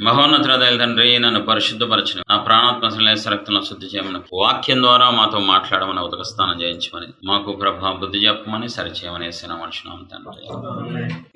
మహోన్నతుల తండ్రి నన్ను పరిశుద్ధపరచను. నా ప్రాణాత్మ రక్తంలో శుద్ధి చేయమని వాక్యం ద్వారా మాతో మాట్లాడమని ఉతక స్నానం చేయించమని మాకు ప్రభా బుద్ధి చెప్పమని సరిచేయమని వేసిన మనుషులు తండ్రి.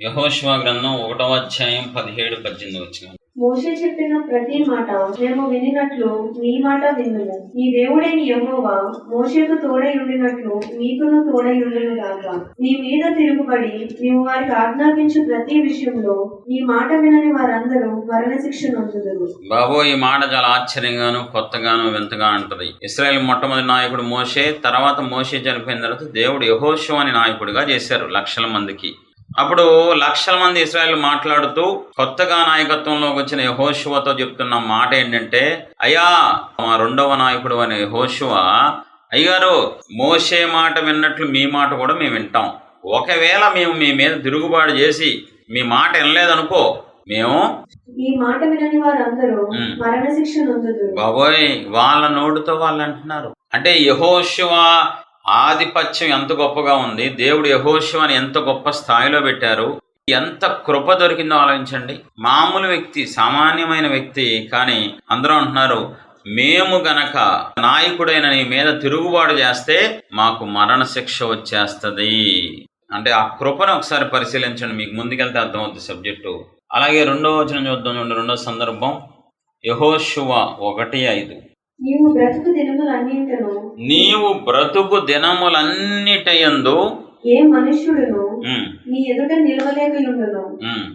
యహోష్వా గ్రంథం ఒకటవ అధ్యాయం పదిహేడు పద్దెనిమిది వచ్చిన మోషే చెప్పిన ప్రతి మాట మేము వినినట్లు నీ మాట విన్నుము నీ దేవుడైన యహోవా మోషేకు తోడై ఉండినట్లు నీకును తోడై ఉండును గాక. నీ మీద తిరుగుబడి నీవు వారికి ఆజ్ఞాపించు ప్రతి విషయంలో నీ మాట వినని వారందరూ మరణశిక్ష నొందుదురు. బాబో ఈ మాట చాలా ఆశ్చర్యంగాను కొత్తగాను వింతగా ఉంటది ఇస్రాయల్ మొట్టమొదటి నాయకుడు మోషే తర్వాత మోషే చనిపోయిన తర్వాత దేవుడు యహోషు అని నాయకుడిగా చేశారు లక్షల మందికి. అప్పుడు లక్షల మంది ఇస్రాయల్ మాట్లాడుతూ కొత్తగా నాయకత్వంలోకి వచ్చిన యహోషువతో చెప్తున్న మాట ఏంటంటే అయ్యా మా రెండవ నాయకుడు అనే యహోషువ అయ్యారు మోసే మాట విన్నట్లు మీ మాట కూడా మేము వింటాం. ఒకవేళ మేము మీ మీద తిరుగుబాటు చేసి మీ మాట వినలేదనుకో మేము ఈ మాట వినని వారందరూ మ్. మరణశిక్ష నొందుదురు. బాబోయ్ వాళ్ళ నోటితో వాళ్ళు అంటున్నారు. అంటే యహోశివ ఆధిపత్యం ఎంత గొప్పగా ఉంది దేవుడు యహోశివని ఎంత గొప్ప స్థాయిలో పెట్టారు ఎంత కృప దొరికిందో ఆలోచించండి. మామూలు వ్యక్తి సామాన్యమైన వ్యక్తి కానీ అందరూ అంటున్నారు మేము గనక నాయకుడైన నీ మీద తిరుగుబాటు చేస్తే మాకు మరణ శిక్ష వచ్చేస్తుంది. అంటే ఆ కృపను ఒకసారి పరిశీలించండి మీకు ముందుకెళ్తే అర్థమవుతుంది సబ్జెక్టు. అలాగే రెండో వచనం చూద్దాం చూడండి రెండో సందర్భం. యహోశువ ఒకటి ఐదు. నీవు బ్రతుకు దినములన్నింటిను నీవు బ్రతుకు దినములన్నిటయందు ఏ మనుష్యుడును నీ ఎదుట నిలవలేకయుండును.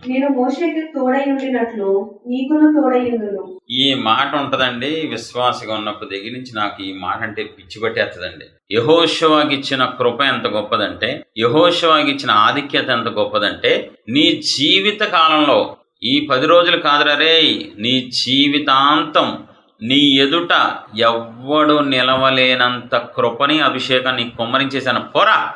నేను మోషేకి తోడై ఉండినట్లు నీకును తోడై ఉండును ఈ మాట ఉంటదండి విశ్వాసగా ఉన్నప్పుడు దగ్గర నుంచి నాకు ఈ మాట అంటే పిచ్చి పట్టేస్తుందండి యహోశవాకి ఇచ్చిన కృప ఎంత గొప్పదంటే యహోశవాకి ఇచ్చిన ఆధిక్యత ఎంత గొప్పదంటే నీ జీవిత కాలంలో ఈ పది రోజులు కాదురా నీ జీవితాంతం నీ ఎదుట ఎవ్వడు నిలవలేనంత కృపని అభిషేకాన్ని కుమ్మరించేశాను. పోరా.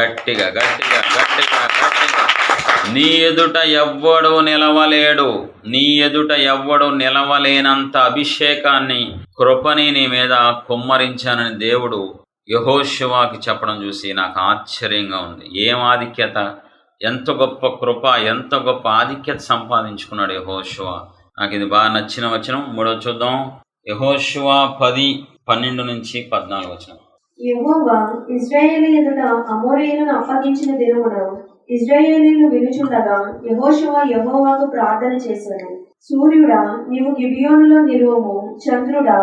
గట్టిగా గట్టిగా గట్టిగా గట్టిగా. నీ ఎదుట ఎవ్వడు నిలవలేడు. నీ ఎదుట ఎవ్వడు నిలవలేనంత అభిషేకాన్ని కృపని నీ మీద కుమ్మరించానని దేవుడు యహోశివాకి చెప్పడం చూసి నాకు ఆశ్చర్యంగా ఉంది. ఏం ఆధిక్యత? ఎంత గొప్ప కృప ఎంత గొప్ప ఆధిక్యత సంపాదించుకున్నాడు యహోశివా నాకు ఇది బాగా నచ్చిన వచనం. మూడో చూద్దాం. యహోశివా పది పన్నెండు నుంచి పద్నాలుగు వచనం. యహోవా ఇజ్రాయేలు ఎదుట అమోరీయులను అప్పగించిన దినమున ఇజ్రాయేలీలు వినుచుండగా యహోశివా యహోవాకు ప్రార్థన చేశాడు సూర్యుడా నీవు గిబియోనులో నిలువము. చంద్రుడా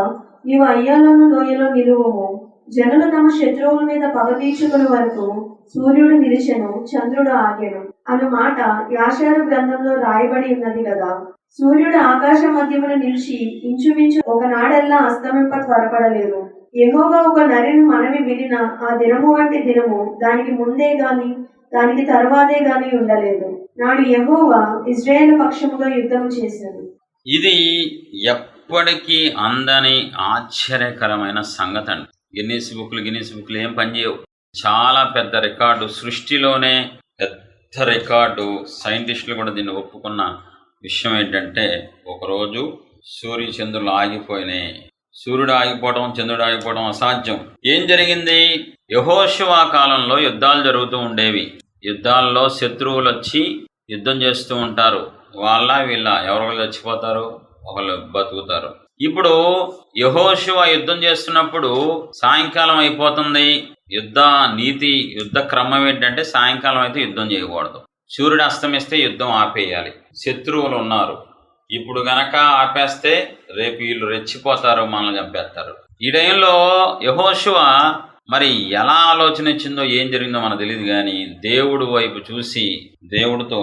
నీవు అయ్యాలను లోయలో నిలువము. జనులు తమ శత్రువుల మీద పగ తీర్చుకుని వరకు సూర్యుడు నిలిచెను చంద్రుడు ఆగెను. అను మాట యాశారు గ్రంథంలో రాయబడి ఉన్నది కదా. సూర్యుడు ఆకాశ మధ్యమున నిలిచి ఇంచుమించు ఒకనాడల్లా అస్తమింప త్వరపడలేదు. ఎహోగా ఒక నరిని మనవి వినిన ఆ దినము వంటి దినము దానికి ముందే గాని దానికి తర్వాతే గాని ఉండలేదు. నాడు ఎహోవా ఇజ్రాయేల్ పక్షముగా యుద్ధం చేశాడు. ఇది ఎప్పటికీ అందని ఆశ్చర్యకరమైన సంగతి అండి గిన్నీస్ బుక్లు గిన్నీస్ బుక్లు ఏం పనిచేయవు చాలా పెద్ద రికార్డు సృష్టిలోనే పెద్ద రికార్డు. సైంటిస్టులు కూడా దీన్ని ఒప్పుకున్న విషయం ఏంటంటే ఒకరోజు సూర్య చంద్రులు ఆగిపోయినాయి సూర్యుడు ఆగిపోవడం చంద్రుడు ఆగిపోవడం అసాధ్యం. ఏం జరిగింది? యహోశివా కాలంలో యుద్ధాలు జరుగుతూ ఉండేవి. యుద్ధాల్లో శత్రువులు వచ్చి యుద్ధం చేస్తూ ఉంటారు. వాళ్ళ వీళ్ళ ఎవరొకరు చచ్చిపోతారు ఒకళ్ళు బతుకుతారు. ఇప్పుడు యహోశివ యుద్ధం చేస్తున్నప్పుడు సాయంకాలం అయిపోతుంది. యుద్ధ నీతి యుద్ధ క్రమం ఏంటంటే సాయంకాలం అయితే యుద్ధం చేయకూడదు. సూర్యుడు అస్తమిస్తే యుద్ధం ఆపేయాలి. శత్రువులు ఉన్నారు. ఇప్పుడు గనక ఆపేస్తే రేపు వీళ్ళు రెచ్చిపోతారు మనల్ని చంపేస్తారు. ఈ టైంలో యహోశివ మరి ఎలా ఆలోచన ఇచ్చిందో ఏం జరిగిందో మనకు తెలియదు కానీ దేవుడు వైపు చూసి దేవుడితో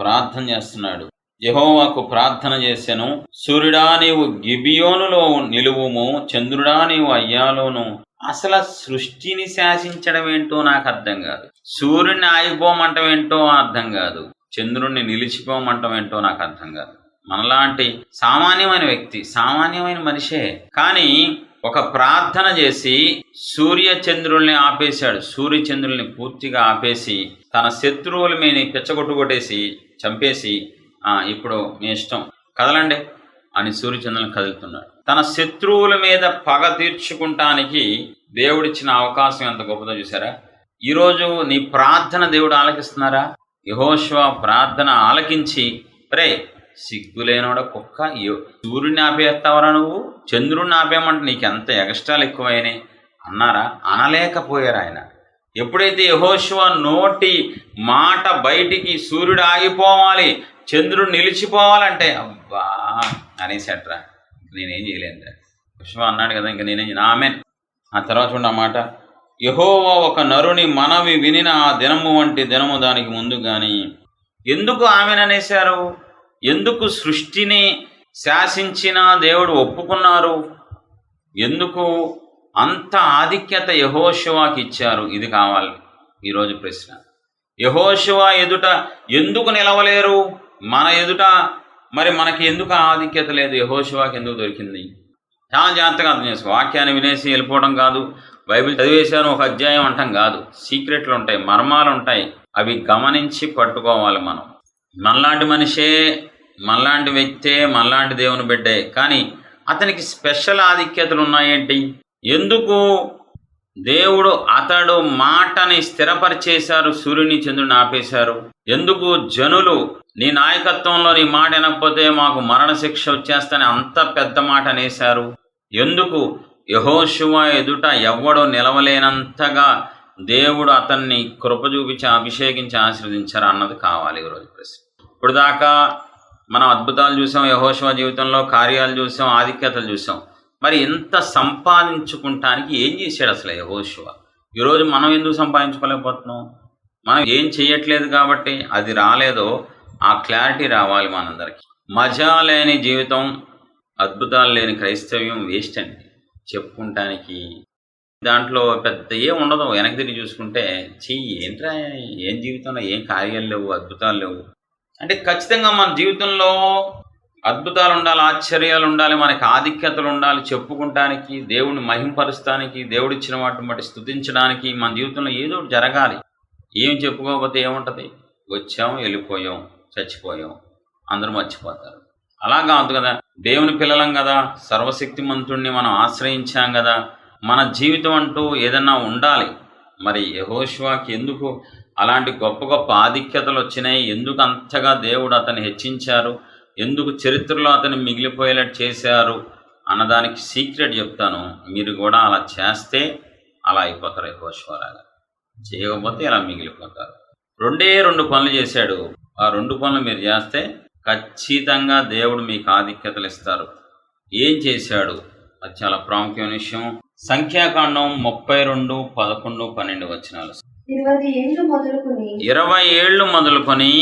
ప్రార్థన చేస్తున్నాడు. యహోవాకు ప్రార్థన చేశాను సూర్యుడా నీవు గిబియోనులో నిలువుము చంద్రుడా నీవు అయ్యాలోను అసలు సృష్టిని శాసించడం ఏంటో నాకు అర్థం కాదు. సూర్యుడిని ఆగిపోమంటం ఏంటో అర్థం కాదు. చంద్రుణ్ణి నిలిచిపోమంటం ఏంటో నాకు అర్థం కాదు. మనలాంటి సామాన్యమైన వ్యక్తి సామాన్యమైన మనిషే. కానీ ఒక ప్రార్థన చేసి సూర్య చంద్రుల్ని ఆపేశాడు. సూర్య చంద్రుల్ని పూర్తిగా ఆపేసి తన శత్రువుల మీద పిచ్చగొట్టు కొట్టేసి చంపేసి ఇప్పుడు మీ ఇష్టం. కదలండి అని సూర్యచంద్రుని కదులుతున్నాడు. తన శత్రువుల మీద పగ తీర్చుకుంటానికి దేవుడిచ్చిన అవకాశం ఎంత గొప్పదో చూసారా ఈరోజు నీ ప్రార్థన దేవుడు ఆలకిస్తున్నారా? యహోశివ ప్రార్థన ఆలకించి రే సిగ్గులేనోడ కుక్క సూర్యుడిని ఆపేస్తావరా నువ్వు? చంద్రుడిని ఆపేయమంటే నీకు ఎంత ఎగస్ట్రాలు ఎక్కువైనాయి అన్నారా? అనలేకపోయారు ఆయన. ఎప్పుడైతే యహోశివ నోటి మాట బయటికి సూర్యుడు ఆగిపోవాలి చంద్రుడు నిలిచిపోవాలంటే అబ్బా అనేసట్రా నేనేం చేయలేదురా విశ్వ అన్నాడు కదా ఇంకా నేనేం ఆమె ఆమెన్. ఆ తర్వాత చూడండి ఆ మాట. యహోవా ఒక నరుని మనవి వినిన ఆ దినము వంటి దినము దానికి ముందు కానీ ఎందుకు ఆమెననేశారు? ఎందుకు సృష్టిని శాసించిన దేవుడు ఒప్పుకున్నారు? ఎందుకు అంత ఆధిక్యత యహోశివాకి ఇచ్చారు? ఇది కావాలి ఈరోజు ప్రశ్న. యహోశివ ఎదుట ఎందుకు నిలవలేరు? మన ఎదుట మరి మనకి ఎందుకు ఆధిక్యత లేదు? యహోశివాకి ఎందుకు దొరికింది? చాలా జాగ్రత్తగా అర్థం చేసుకో. వాక్యాన్ని వినేసి వెళ్ళిపోవడం కాదు. బైబిల్ చదివేశాను ఒక అధ్యాయం అంటాం కాదు. సీక్రెట్లు ఉంటాయి మర్మాలు ఉంటాయి. అవి గమనించి పట్టుకోవాలి మనం. మనలాంటి మనిషే మనలాంటి వ్యక్తే మనలాంటి దేవుని బిడ్డే. కానీ అతనికి స్పెషల్ ఆధిక్యతలు ఉన్నాయేంటి? ఎందుకు దేవుడు అతడు మాటని స్థిరపరిచేశారు సూర్యుని చంద్రుని ఆపేశారు. ఎందుకు? జనులు నీ నాయకత్వంలో నీ మాట వినకపోతే మాకు మరణశిక్ష వచ్చేస్తని అంత పెద్ద మాట అనేశారు. ఎందుకు? యహోశివ ఎదుట ఎవ్వడో నిలవలేనంతగా దేవుడు అతన్ని కృప చూపించి అభిషేకించి ఆశీర్వదించారు అన్నది కావాలి ఈరోజు ప్రశ్న. ఇప్పుడు దాకా మనం అద్భుతాలు చూసాం యహోశివ జీవితంలో కార్యాలు చూసాం ఆధిక్యతలు చూసాం. మరి ఇంత సంపాదించుకుంటానికి ఏం చేశాడు అసలు యహోశివ ఈరోజు మనం ఎందుకు సంపాదించుకోలేకపోతున్నాం? మనం ఏం చేయట్లేదు కాబట్టి అది రాలేదో ఆ క్లారిటీ రావాలి మనందరికీ. మజా లేని జీవితం అద్భుతాలు లేని క్రైస్తవ్యం వేస్ట్ అండి. చెప్పుకుంటానికి దాంట్లో పెద్ద ఏం ఉండదు. వెనక్కి తిరిగి చూసుకుంటే చెయ్యి ఏంట్రా ఏం జీవితంలో ఏం కార్యాలు లేవు అద్భుతాలు లేవు? అంటే ఖచ్చితంగా మన జీవితంలో అద్భుతాలు ఉండాలి ఆశ్చర్యాలు ఉండాలి మనకి ఆధిక్యతలు ఉండాలి చెప్పుకుంటానికి దేవుడిని మహింపరుస్తానికి దేవుడిచ్చిన వాటిని బట్టి స్థుతించడానికి మన జీవితంలో ఏదో ఒకటి జరగాలి. ఏం చెప్పుకోకపోతే ఏముంటుంది? వచ్చాం వెళ్ళిపోయాం చచ్చిపోయాం అందరూ మర్చిపోతారు. అలా కాదు కదా దేవుని పిల్లలం కదా సర్వశక్తిమంతుణ్ణి మనం ఆశ్రయించాం కదా మన జీవితం అంటూ ఏదన్నా ఉండాలి. మరి యహోష్వాకి ఎందుకు అలాంటి గొప్ప గొప్ప ఆధిక్యతలు వచ్చినాయి ఎందుకు అంతగా దేవుడు అతన్ని హెచ్చించారు? ఎందుకు చరిత్రలో అతను మిగిలిపోయేలా చేశారు అన్నదానికి సీక్రెట్ చెప్తాను. మీరు కూడా అలా చేస్తే అలా అయిపోతారు యహోశ్వరాగా చేయకపోతే ఇలా మిగిలిపోతారు. రెండే రెండు పనులు చేశాడు. ఆ రెండు పనులు మీరు చేస్తే ఖచ్చితంగా దేవుడు మీకు ఆధిక్యతలు ఇస్తారు. ఏం చేశాడు? అది చాలా ప్రాముఖ్యమైన విషయం. సంఖ్యాకాండం ముప్పై రెండు పదకొండు పన్నెండు వచనాలు. ఇరవై ఏళ్ళు మొదలుకుని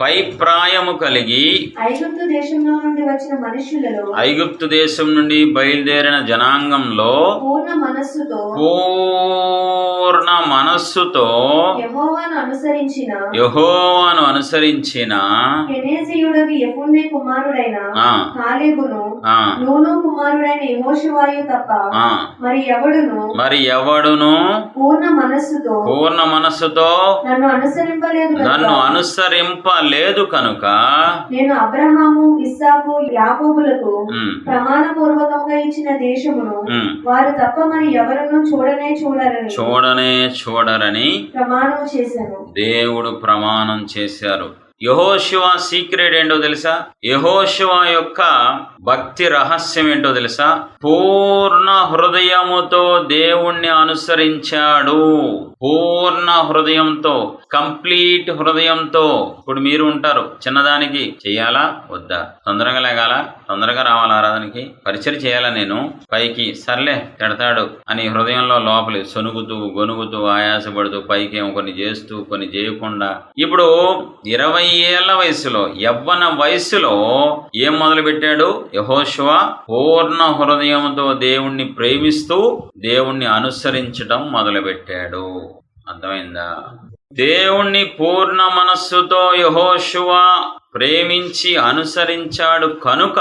పై ప్రాయము కలిగి ఐగుప్తు దేశంలో నుండి వచ్చిన మనుషులలో ఐగుప్తు దేశం నుండి బయలుదేరిన జనాంగంలో పూర్ణ మనస్సుతో పూర్ణ మనస్సుతో యెహోవాను అనుసరించిన యహోవాను అనుసరించిన కుమారుడైన కాలేబును నూను కుమారుడైన యెహోషువాయు తప్ప. మరి ఎవడును? మరి ఎవడును? పూర్ణ మనస్సుతో పూర్ణ మనస్సుతో నన్ను అనుసరింపలేదు కనుక నన్ను అనుసరింపలేదు కనుక నేను అబ్రహాము ఇస్సాకు యాకోబులకు ఉమ్, ప్రమాణపూర్వకంగా ఇచ్చిన దేశమును వారు తప్ప మరి ఎవరನ್ನು చూడనే చూడరని చూడనే చూడరని ప్రమాణం చేశాను. దేవుడు ప్రమాణం చేశారు. యహోశివ సీక్రెట్ ఏంటో తెలుసా? యహోశివ యొక్క భక్తి రహస్యం ఏంటో తెలుసా? పూర్ణ హృదయముతో దేవుణ్ణి అనుసరించాడు. పూర్ణ హృదయంతో కంప్లీట్ హృదయంతో. ఇప్పుడు మీరు ఉంటారు చిన్నదానికి చేయాలా? వద్దా? తొందరగా లేగాల? తొందరగా రావాలా ఆరాధనకి? పరిచయం చేయాలా నేను? పైకి సర్లే తిడతాడు అని హృదయంలో లోపలి సొనుగుతూ గొనుగుతూ ఆయాసపడుతూ పైకి ఏమో కొన్ని చేస్తూ కొన్ని చేయకుండా. ఇప్పుడు ఇరవై ఏళ్ళ వయసులో యవ్వన వయసులో ఏం మొదలు పెట్టాడు యహోశివ పూర్ణ హృదయంతో దేవుణ్ణి ప్రేమిస్తూ దేవుణ్ణి అనుసరించడం మొదలుపెట్టాడు. అర్థమైందా? దేవుణ్ణి పూర్ణ మనస్సుతో యహోశివ ప్రేమించి అనుసరించాడు కనుక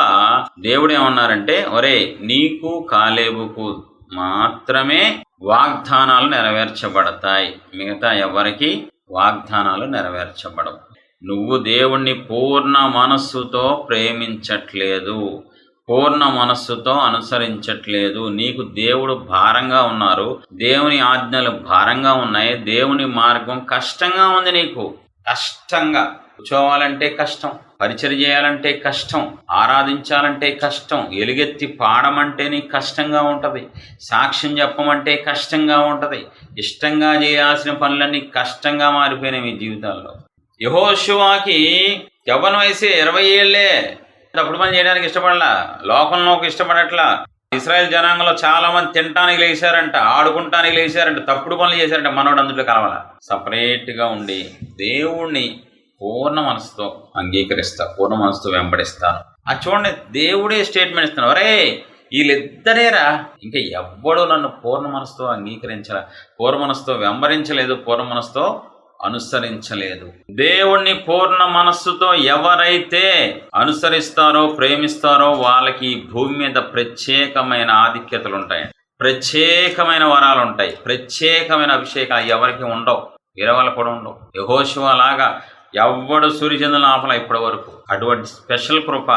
దేవుడు ఏమన్నారంటే ఒరే నీకు కాలేబుకు మాత్రమే వాగ్దానాలు నెరవేర్చబడతాయి. మిగతా ఎవరికి వాగ్దానాలు నెరవేర్చబడవు. నువ్వు దేవుణ్ణి పూర్ణ మనస్సుతో ప్రేమించట్లేదు. పూర్ణ మనస్సుతో అనుసరించట్లేదు. నీకు దేవుడు భారంగా ఉన్నారు. దేవుని ఆజ్ఞలు భారంగా ఉన్నాయి. దేవుని మార్గం కష్టంగా ఉంది నీకు. కష్టంగా కూర్చోవాలంటే కష్టం. పరిచయం చేయాలంటే కష్టం. ఆరాధించాలంటే కష్టం. ఎలుగెత్తి పాడమంటే నీకు కష్టంగా ఉంటుంది. సాక్ష్యం చెప్పమంటే కష్టంగా ఉంటుంది. ఇష్టంగా చేయాల్సిన పనులన్నీ కష్టంగా మారిపోయినాయి మీ జీవితాల్లో. యహోశివాకి యవ్వన వయసే ఇరవై ఏళ్ళే. తప్పుడు పని చేయడానికి ఇష్టపడలా? లోకంలోకి ఇష్టపడట్లా? ఇస్రాయల్ జనాంగంలో చాలా మంది తినటానికి లేచారంట ఆడుకుంటానికి లేచారంట తప్పుడు పనులు చేశారంట మనోడు అందులో కలవాల? సపరేట్గా ఉండి దేవుణ్ణి పూర్ణ మనసుతో అంగీకరిస్తా పూర్ణ మనసుతో వెంబడిస్తాను ఆ చూడండి దేవుడే స్టేట్మెంట్ ఇస్తున్నాడు. అరే వీళ్ళిద్దరేరా? ఇంకా ఎవ్వడు నన్ను పూర్ణ మనసుతో అంగీకరించలే పూర్ణ మనసుతో వెంబడించలేదు పూర్ణ మనసుతో అనుసరించలేదు. దేవుణ్ణి పూర్ణ మనస్సుతో ఎవరైతే అనుసరిస్తారో ప్రేమిస్తారో వాళ్ళకి భూమి మీద ప్రత్యేకమైన ఆధిక్యతలు ఉంటాయి ప్రత్యేకమైన వరాలు ఉంటాయి ప్రత్యేకమైన అభిషేకాలు ఎవరికి ఉండవు. ఇరవల కూడా ఉండవు. యహోశివ లాగా ఎవ్వడు సూర్యచంద్రుల ఆపల ఇప్పటి వరకు అటువంటి స్పెషల్ కృప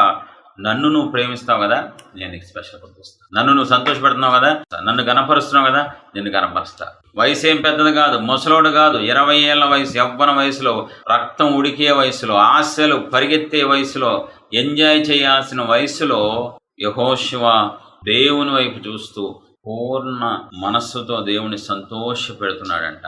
నన్ను నువ్వు ప్రేమిస్తావు కదా నేను నీకు స్పెషల్ పంపిస్తాను నన్ను నువ్వు సంతోషపెడుతున్నావు కదా నన్ను గనపరుస్తున్నావు కదా నిన్ను గనపరుస్తా వయసు ఏం పెద్దది కాదు ముసలోడు కాదు ఇరవై ఏళ్ళ వయసు యవ్వన వయసులో రక్తం ఉడికే వయసులో ఆశలు పరిగెత్తే వయసులో ఎంజాయ్ చేయాల్సిన వయసులో యహోశివ దేవుని వైపు చూస్తూ పూర్ణ మనస్సుతో దేవుని సంతోష పెడుతున్నాడంట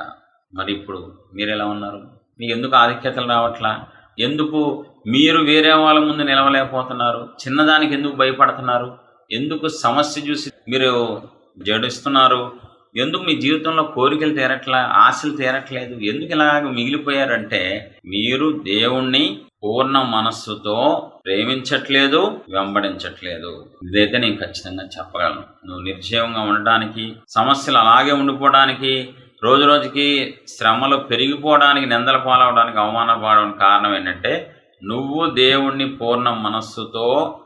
మరి ఇప్పుడు మీరు ఎలా ఉన్నారు? మీకు ఎందుకు ఆధిక్యతలు రావట్లా? ఎందుకు మీరు వేరే వాళ్ళ ముందు నిలవలేకపోతున్నారు. చిన్నదానికి ఎందుకు భయపడుతున్నారు? ఎందుకు సమస్య చూసి మీరు జడిస్తున్నారు? ఎందుకు మీ జీవితంలో కోరికలు తీరట్లా ఆశలు తీరట్లేదు? ఎందుకు ఇలాగ మిగిలిపోయారంటే మీరు దేవుణ్ణి పూర్ణ మనస్సుతో ప్రేమించట్లేదు వెంబడించట్లేదు. ఇదైతే నేను ఖచ్చితంగా చెప్పగలను. నువ్వు నిర్జీవంగా ఉండడానికి సమస్యలు అలాగే ఉండిపోవడానికి రోజు రోజుకి శ్రమలు పెరిగిపోవడానికి నిందల పాలవడానికి అవమానాలు పాడడానికి కారణం ఏంటంటే నువ్వు దేవుణ్ణి పూర్ణ మనస్సుతో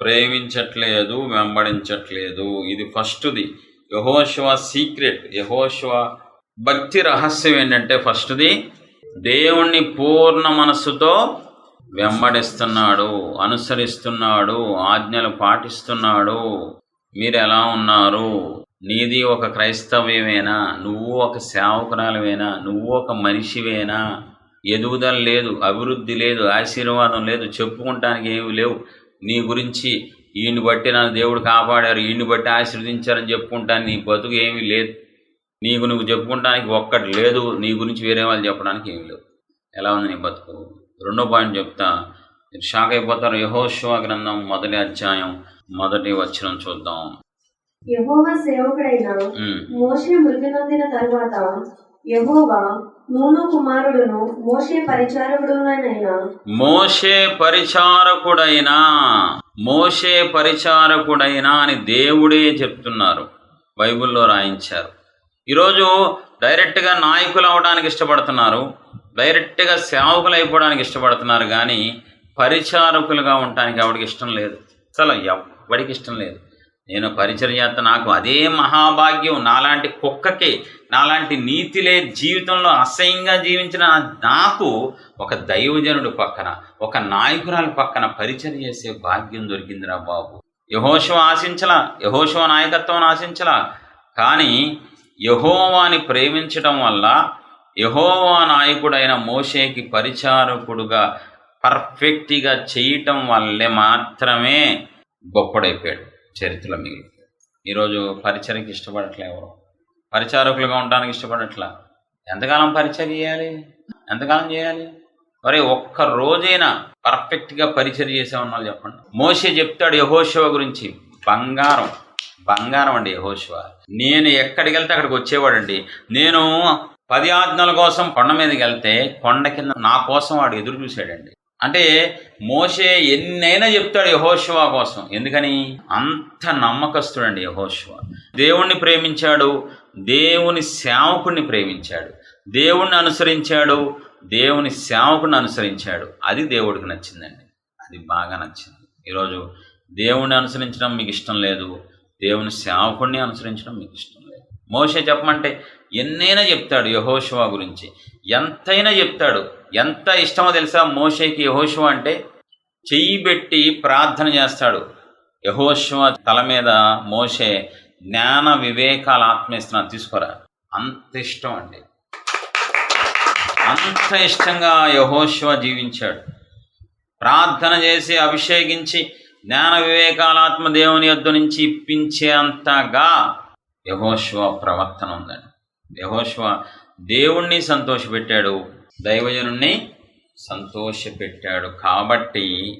ప్రేమించట్లేదు వెంబడించట్లేదు. ఇది ఫస్ట్ది. యహోశివ సీక్రెట్. యహోశివ భక్తి రహస్యం ఏంటంటే ఫస్ట్ది దేవుణ్ణి పూర్ణ మనస్సుతో వెంబడిస్తున్నాడు అనుసరిస్తున్నాడు ఆజ్ఞలు పాటిస్తున్నాడు. మీరు ఎలా ఉన్నారు? నీది ఒక క్రైస్తవ్యమేనా? నువ్వు ఒక సేవకురాలవేనా? నువ్వు ఒక మనిషివేనా? ఎదుగుదల లేదు అభివృద్ధి లేదు ఆశీర్వాదం లేదు చెప్పుకుంటానికి ఏమి లేవు. నీ గురించి ఈయన్ని బట్టి నా దేవుడు కాపాడారు ఈయన్ని బట్టి ఆశీర్వదించారని చెప్పుకుంటాను నీ బతుకు ఏమీ లేదు. నీకు నువ్వు చెప్పుకుంటానికి ఒక్కటి లేదు నీ గురించి వేరే వాళ్ళు చెప్పడానికి ఏమీ లేవు ఎలా ఉంది నీ బతుకు? రెండో పాయింట్ చెప్తా. మీరు షాక్ అయిపోతారు. యహోశివ గ్రంథం మొదటి అధ్యాయం మొదటి వచనం చూద్దాం. యెహోవా సేవకుడైన. మోషే మృతి నొందిన తరువాత యెహోవా నూను కుమారుడును మోషే మోషే పరిచారకుడైనా మోషే పరిచారకుడైనా అని దేవుడే చెప్తున్నారు. బైబిల్లో రాయించారు. ఈరోజు డైరెక్ట్గా నాయకులు అవడానికి ఇష్టపడుతున్నారు డైరెక్ట్గా సేవకులు అయిపోవడానికి ఇష్టపడుతున్నారు కానీ పరిచారకులుగా ఉండటానికి ఎవడికి ఇష్టం లేదు. అసలు ఎవరికి ఇష్టం లేదు. నేను పరిచర్యాత నాకు అదే మహాభాగ్యం. నాలాంటి కుక్కకి నాలాంటి నీతి లే జీవితంలో అసహ్యంగా జీవించిన నాకు ఒక దైవజనుడు పక్కన ఒక నాయకురాలు పక్కన పరిచయం చేసే భాగ్యం దొరికిందిరా బాబు. యహోశివ ఆశించలా యహోశివ నాయకత్వం ఆశించలా. కానీ యహోవాని ప్రేమించడం వల్ల యహోవా నాయకుడైన మోషేకి పరిచారకుడుగా పర్ఫెక్ట్గా చేయటం వల్లే మాత్రమే గొప్పడైపోయాడు. చరిత్ర మిగిలి ఈరోజు పరిచయకి ఇష్టపడట్లే ఎవరు? పరిచారకులుగా ఉండడానికి ఇష్టపడట్లా? ఎంతకాలం పరిచయం చేయాలి? ఎంతకాలం చేయాలి? మరి ఒక్క రోజైనా పర్ఫెక్ట్గా పరిచయం చేసేవన్న చెప్పండి. మోసే చెప్తాడు యహోశివ గురించి. బంగారం. బంగారం అండి యహోశివ నేను ఎక్కడికి వెళ్తే అక్కడికి వచ్చేవాడండి. నేను పది ఆజ్ఞల కోసం కొండ మీదకి వెళ్తే కొండ కింద నా కోసం వాడు ఎదురు చూశాడండి. అంటే మోషే ఎన్నైనా చెప్తాడు యహోశివ కోసం. ఎందుకని? అంత నమ్మకస్తుడండి యహోశివ దేవుణ్ణి ప్రేమించాడు దేవుని సేవకుణ్ణి ప్రేమించాడు దేవుణ్ణి అనుసరించాడు దేవుని సేవకుని అనుసరించాడు. అది దేవుడికి నచ్చిందండి. అది బాగా నచ్చింది. ఈరోజు దేవుణ్ణి అనుసరించడం మీకు ఇష్టం లేదు దేవుని సేవకుణ్ణి అనుసరించడం మీకు ఇష్టం లేదు. మోసే చెప్పమంటే ఎన్నైనా చెప్తాడు యహోశివ గురించి. ఎంతైనా చెప్తాడు. ఎంత ఇష్టమో తెలుసా? మోషేకి యహోశివ అంటే చెయ్యి పెట్టి ప్రార్థన చేస్తాడు. యహోశివ తల మీద మోషే జ్ఞాన వివేకాల ఆత్మీస్తున్నా తీసుకోరా. అంత ఇష్టం అండి. అంత ఇష్టంగా యహోశివ జీవించాడు. ప్రార్థన చేసి అభిషేకించి జ్ఞాన వివేకాలాత్మ దేవుని యొద్ద నుంచి ఇప్పించేంతగా యహోశివ ప్రవర్తన ఉందండి. యహోశివ దేవుణ్ణి సంతోషపెట్టాడు. దైవజనుణ్ణి సంతోషపెట్టాడు. కాబట్టి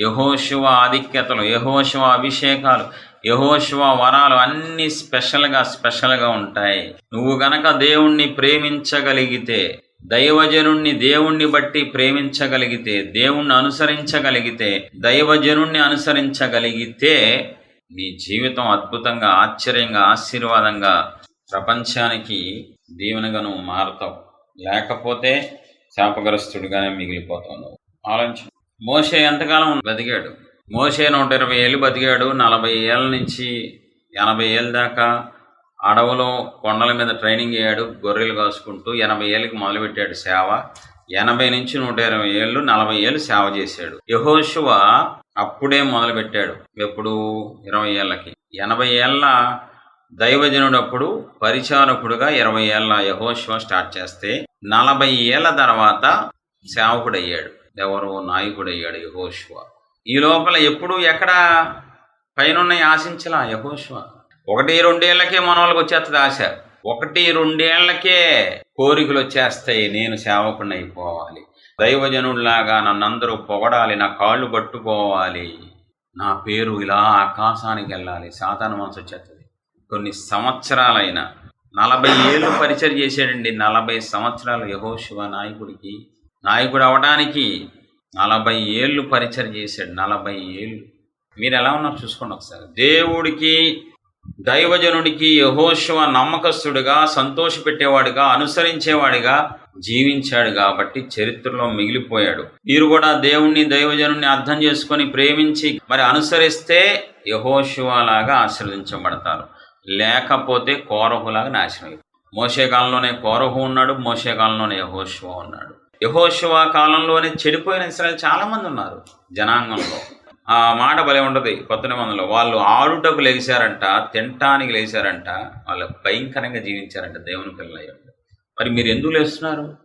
యహోశివ ఆధిక్యతలు యహోశివ అభిషేకాలు యహోశివ వరాలు అన్నీ స్పెషల్గా స్పెషల్గా ఉంటాయి. నువ్వు గనక దేవుణ్ణి ప్రేమించగలిగితే దైవజనుణ్ణి దేవుణ్ణి బట్టి ప్రేమించగలిగితే దేవుణ్ణి అనుసరించగలిగితే దైవజనుణ్ణి అనుసరించగలిగితే నీ జీవితం అద్భుతంగా ఆశ్చర్యంగా ఆశీర్వాదంగా ప్రపంచానికి దీవెనగా నువ్వు మారుతావు. లేకపోతే శాపగ్రస్తుడిగానే మిగిలిపోతావు నువ్వు. ఆలోచించు. మోషే ఎంతకాలం బతికాడు? మోసే నూట ఇరవై ఏళ్ళు బతికాడు. నలభై ఏళ్ళ నుంచి ఎనభై ఏళ్ళ దాకా అడవులో కొండల మీద ట్రైనింగ్ అయ్యాడు. గొర్రెలు కాసుకుంటూ ఎనభై ఏళ్ళకి మొదలుపెట్టాడు సేవ. ఎనభై నుంచి నూట ఇరవై ఏళ్ళు నలభై ఏళ్ళు సేవ చేశాడు. యహోశువ అప్పుడే మొదలుపెట్టాడు. ఎప్పుడు? ఇరవై ఏళ్ళకి. ఎనభై ఏళ్ళ దైవజనుడప్పుడు పరిచారకుడుగా ఇరవై ఏళ్ళ యహోశివ స్టార్ట్ చేస్తే నలభై ఏళ్ళ తర్వాత సేవకుడయ్యాడు. ఎవరో ఎవరు యహోశివ ఈ లోపల ఎప్పుడు ఎక్కడ పైన ఆశించలా యహోశివ ఒకటి రెండేళ్ళకే మన వాళ్ళకి వచ్చేస్తుంది ఆశ. ఒకటి రెండేళ్ళకే కోరికలు వచ్చేస్తాయి నేను సేవకుని అయిపోవాలి దైవజనుడిలాగా నన్నందరూ పొగడాలి నా కాళ్ళు పట్టుకోవాలి. నా పేరు ఇలా ఆకాశానికి వెళ్ళాలి సాధారణ మనసు వచ్చేస్తుంది. కొన్ని సంవత్సరాలైన. నలభై ఏళ్ళు పరిచయం చేశాడండి. నలభై సంవత్సరాలు యహోశివ నాయకుడికి నాయకుడు అవడానికి నలభై ఏళ్ళు పరిచయం చేశాడు. నలభై ఏళ్ళు. మీరు ఎలా ఉన్నారు చూసుకోండి ఒకసారి. దేవుడికి దైవజనుడికి యహోశివ నమ్మకస్తుడిగా సంతోషపెట్టేవాడిగా అనుసరించేవాడిగా జీవించాడు కాబట్టి చరిత్రలో మిగిలిపోయాడు. మీరు కూడా దేవుణ్ణి దైవజనుడిని అర్థం చేసుకొని ప్రేమించి మరి అనుసరిస్తే యహోశివలాగా ఆశీర్వదించబడతారు. లేకపోతే కోరహులాగా నాశనం అయిపోయింది మోసే కాలంలోనే కోరహు ఉన్నాడు మోసే కాలంలోనే యహోశివ ఉన్నాడు. యహోశివ కాలంలోనే చెడిపోయిన ఇస్రాయల్ చాలామంది ఉన్నారు జనాంగంలో. ఆ మాట భలే ఉండదు కొత్త నిబంధనలో వాళ్ళు ఆరుటకు లేచారంట తినటానికి లేచారంట వాళ్ళు భయంకరంగా జీవించారంట దేవుని పిల్లలు. మరి మీరు ఎందుకు లేస్తున్నారు?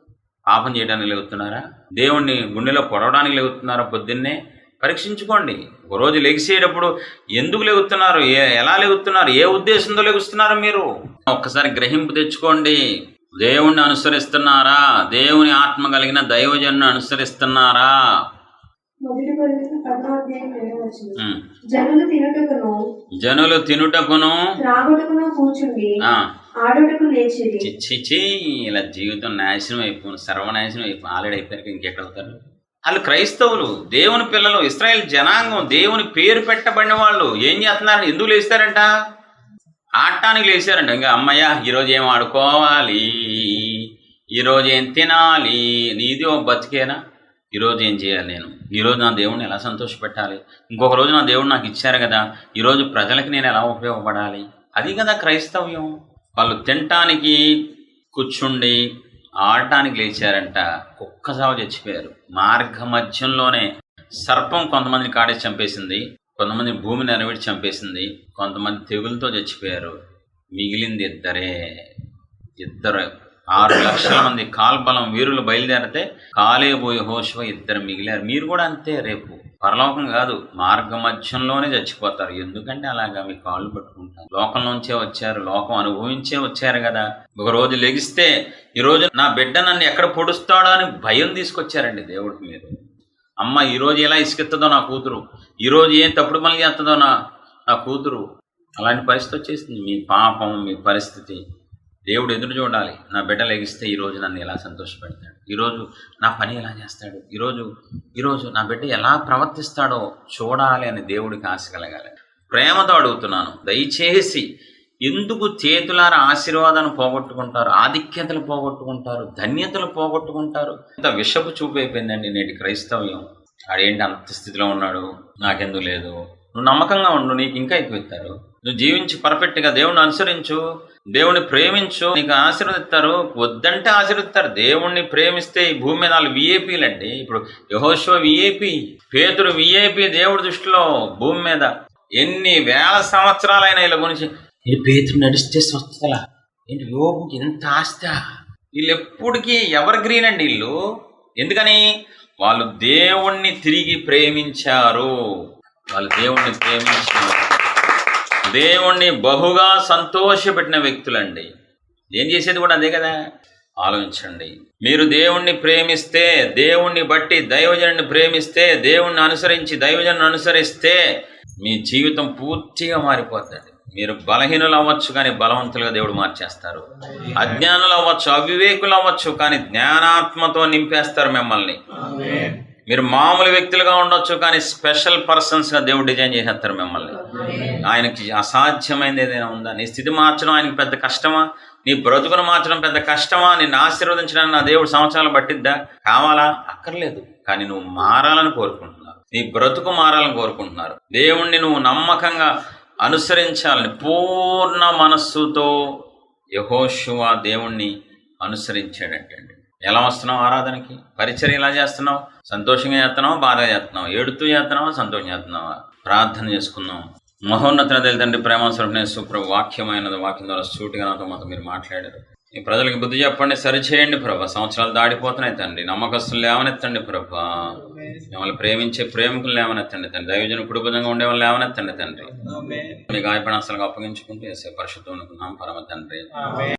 పాపం చేయడానికి లేగుతున్నారా? దేవుణ్ణి గుండెలో పొడవడానికి లేగుతున్నారా పొద్దున్నే? పరీక్షించుకోండి. ఒక రోజు లెగిసేటప్పుడు ఎందుకు లెగుతున్నారు? ఏ ఎలా లెగుతున్నారు? ఏ ఉద్దేశంతో లెగుస్తున్నారు మీరు? ఒక్కసారి గ్రహింపు తెచ్చుకోండి. దేవుణ్ణి అనుసరిస్తున్నారా? దేవుని ఆత్మ కలిగిన దైవజన్ను అనుసరిస్తున్నారా. జనులు తినటకును జనులు తినుటకును? త్రాగుటకును కూర్చుండి ఆ, ఆడుటకు లేచిరి. చిచ్చి ఇలా జీవితం నాశనం అయిపోయింది సర్వనాశనం అయిపోయి ఆల్రెడీ అయిపోయాక ఇంకెక్కడ అవుతారు? వాళ్ళు క్రైస్తవులు దేవుని పిల్లలు ఇస్రాయేల్ జనాంగం దేవుని పేరు పెట్టబడిన వాళ్ళు ఏం చేస్తున్నారు? ఎందుకు లేస్తారంట? ఆడటానికి లేచారంట ఇంకా అమ్మయ్య ఈరోజు ఏం ఆడుకోవాలి? ఈరోజు ఏం తినాలి? నీది ఒక బతికేనా? ఈరోజు ఏం చేయాలి నేను? ఈరోజు నా దేవుడిని ఎలా సంతోషపెట్టాలి? ఇంకొక రోజు నా దేవుడు నాకు ఇచ్చారు కదా ఈరోజు ప్రజలకి నేను ఎలా ఉపయోగపడాలి? అది కదా క్రైస్తవ్యం. వాళ్ళు తినటానికి కూర్చుండి ఆడటానికి లేచారంట. కుక్క సాగు చచ్చిపోయారు. మార్గ మధ్యంలోనే సర్పం కొంతమందిని కాడేసి చంపేసింది. కొంతమంది భూమిని నెరవేర్చి చంపేసింది. కొంతమంది తెగులతో చచ్చిపోయారు. మిగిలింది ఇద్దరే. ఇద్దరు ఆరు లక్షల మంది కాల్బలం వీరులు బయలుదేరితే కాలేబోయే హోష్వ ఇద్దరు మిగిలారు. మీరు కూడా అంతే రేపు. పరలోకం కాదు మార్గ మధ్యంలోనే చచ్చిపోతారు. ఎందుకంటే అలాగా మీ కాళ్ళు పట్టుకుంటారు. లోకం నుంచే వచ్చారు లోకం అనుభవించే వచ్చారు కదా. ఒక రోజు లెగిస్తే ఈరోజు నా బిడ్డ నన్ను ఎక్కడ పొడుస్తాడో అని భయం తీసుకొచ్చారండి దేవుడికి మీరు అమ్మ ఈ రోజు ఎలా ఇసుకెత్తదో నా కూతురు. ఈరోజు ఏం తప్పుడు మళ్ళీ చేస్తుందో నా నా కూతురు. అలాంటి పరిస్థితి వచ్చేసింది. మీ పాపం మీ పరిస్థితి. దేవుడు ఎదురు చూడాలి. నా బిడ్డ లెగిస్తే ఈరోజు నన్ను ఎలా సంతోషపెడతాడు? ఈరోజు నా పని ఎలా చేస్తాడు? ఈరోజు ఈరోజు నా బిడ్డ ఎలా ప్రవర్తిస్తాడో చూడాలి అని దేవుడికి ఆశ కలగాలి. ప్రేమతో అడుగుతున్నాను. దయచేసి ఎందుకు చేతులార ఆశీర్వాదాన్ని పోగొట్టుకుంటారు? ఆధిక్యతలు పోగొట్టుకుంటారు? ధన్యతలు పోగొట్టుకుంటారు? ఇంత విషపు చూపు అయిపోయిందండి నేటి క్రైస్తవ్యం. ఆడేంటి అంత స్థితిలో ఉన్నాడు? నాకెందుకు లేదు? నువ్వు నమ్మకంగా ఉండు నీకు ఇంకా ఎక్కువ ఇస్తారు. నువ్వు జీవించి పర్ఫెక్ట్గా దేవుణ్ణి అనుసరించు దేవుణ్ణి ప్రేమించు నీకు ఆశీర్వదిస్తారు. వద్దంటే ఆశీర్వదిస్తారు. దేవుణ్ణి ప్రేమిస్తే ఈ భూమి మీద వాళ్ళు విఏపీలండి ఇప్పుడు యహోశివ విఏపీ పేతురు విఏపీ దేవుడి దృష్టిలో భూమి మీద ఎన్ని వేల సంవత్సరాలైన వీళ్ళ గురించి ఈ పేతురు నడిస్తే స్వస్థల ఏంటి యోగుకి ఎంత ఆస్త వీళ్ళు ఎప్పటికీ ఎవర్ గ్రీన్ అండి వీళ్ళు? ఎందుకని? వాళ్ళు దేవుణ్ణి తిరిగి ప్రేమించారు. వాళ్ళు దేవుణ్ణి ప్రేమించిన దేవుణ్ణి బహుగా సంతోషపెట్టిన వ్యక్తులండి. ఏం చేసేది కూడా అదే కదా? ఆలోచించండి. మీరు దేవుణ్ణి ప్రేమిస్తే దేవుణ్ణి బట్టి దైవజనుని ప్రేమిస్తే దేవుణ్ణి అనుసరించి దైవజనుని అనుసరిస్తే మీ జీవితం పూర్తిగా మారిపోతుంది మీరు బలహీనులు అవ్వచ్చు కానీ బలవంతులుగా దేవుడు మార్చేస్తారు. అజ్ఞానులు అవ్వచ్చు అవివేకులు అవ్వచ్చు కానీ జ్ఞానాత్మతో నింపేస్తారు మిమ్మల్ని. మీరు మామూలు వ్యక్తులుగా ఉండొచ్చు కానీ స్పెషల్ పర్సన్స్గా దేవుడు డిజైన్ చేసేస్తారు మిమ్మల్ని. ఆయనకి అసాధ్యమైనది ఏదైనా ఉందా? నీ స్థితి మార్చడం ఆయనకి పెద్ద కష్టమా? నీ బ్రతుకును మార్చడం పెద్ద కష్టమా? నిన్ను ఆశీర్వదించడానికి నా దేవుడు సంవత్సరాలు పట్టిద్దా? కావాలా? అక్కర్లేదు. కానీ నువ్వు మారాలని కోరుకుంటున్నారు. నీ బ్రతుకు మారాలని కోరుకుంటున్నారు. దేవుణ్ణి నువ్వు నమ్మకంగా అనుసరించాలని పూర్ణ మనస్సుతో యహోశువ దేవుణ్ణి అనుసరించాడంటండి. ఎలా వస్తున్నావు ఆరాధనకి? పరిచయం ఎలా చేస్తున్నావు? సంతోషంగా చేస్తున్నావా? బాధగా చేస్తున్నావు? ఏడుతూ చేస్తున్నావా? సంతోషంగా చేస్తున్నావా? ప్రార్థన చేసుకుందాం. మహోన్నత తండ్రి ప్రేమ స్వరూపణ సూప్ర వాక్యమైనది వాక్యం ద్వారా సూటిగా నాతో మాతో మీరు మాట్లాడారు. ఈ ప్రజలకు బుద్ధి చెప్పండి సరిచేయండి ప్రభా. సంవత్సరాలు దాడిపోతున్నాయి తండ్రి. నమ్మకస్తులు లేవనెత్తండి ప్రభా. మిమ్మల్ని ప్రేమించే ప్రేమికులు లేవనెత్తండి తండ్రి. దైవజన కుటుంబంగా ఉండే వాళ్ళు లేవనెత్తండి తండ్రి. మీ గాయపడి అసలు అప్పగించుకుంటూ వేసే పరిశుద్ధం అనుకున్నాం పరమ తండ్రి.